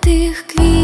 тих квітів,